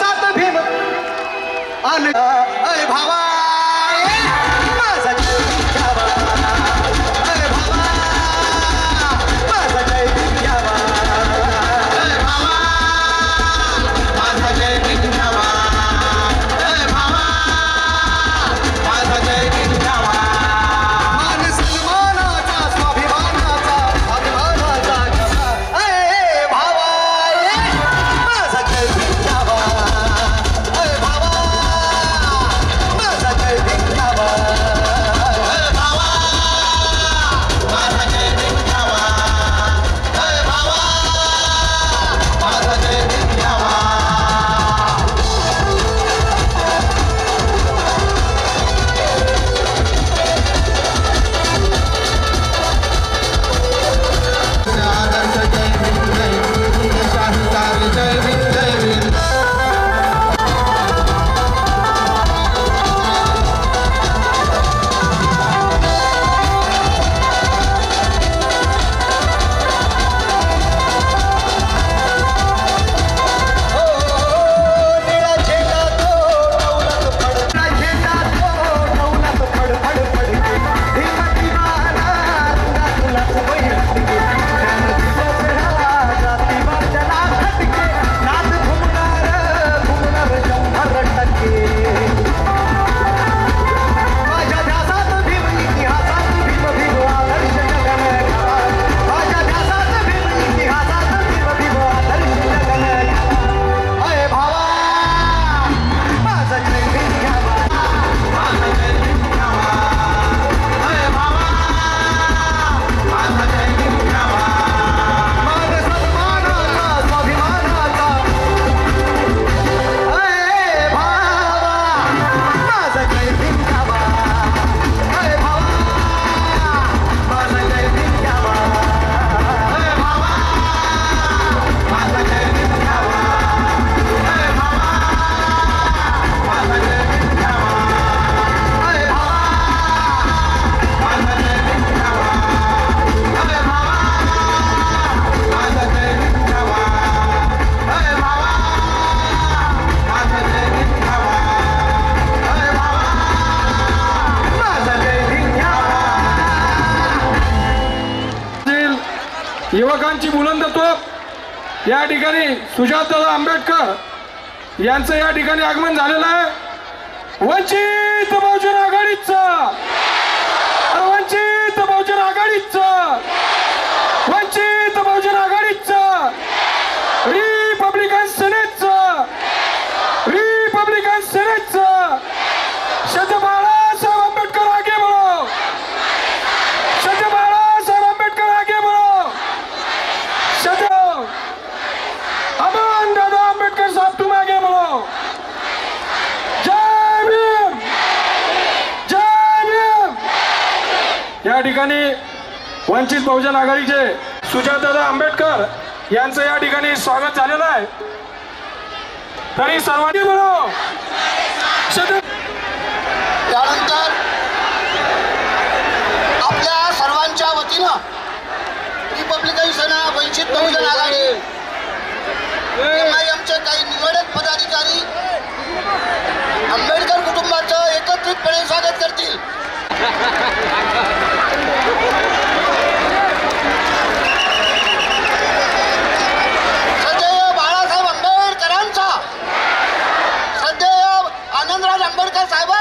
असात भीम अन भावा युवकांची बुलंद तोप या ठिकाणी सुजातदादा आंबेडकर यांचं या ठिकाणी आगमन झालेलं आहे. वंचित बहुजन आघाडीचा. वंचित बहुजन आघाडीचा. या ठिकाणी वंचित बहुजन आघाडीचे सुजातदादा आंबेडकर यांचं या ठिकाणी स्वागत झालेलं आहे. तरी सर्वांनी म्हणू त्यानंतर เราดับเบิลกันสายว่า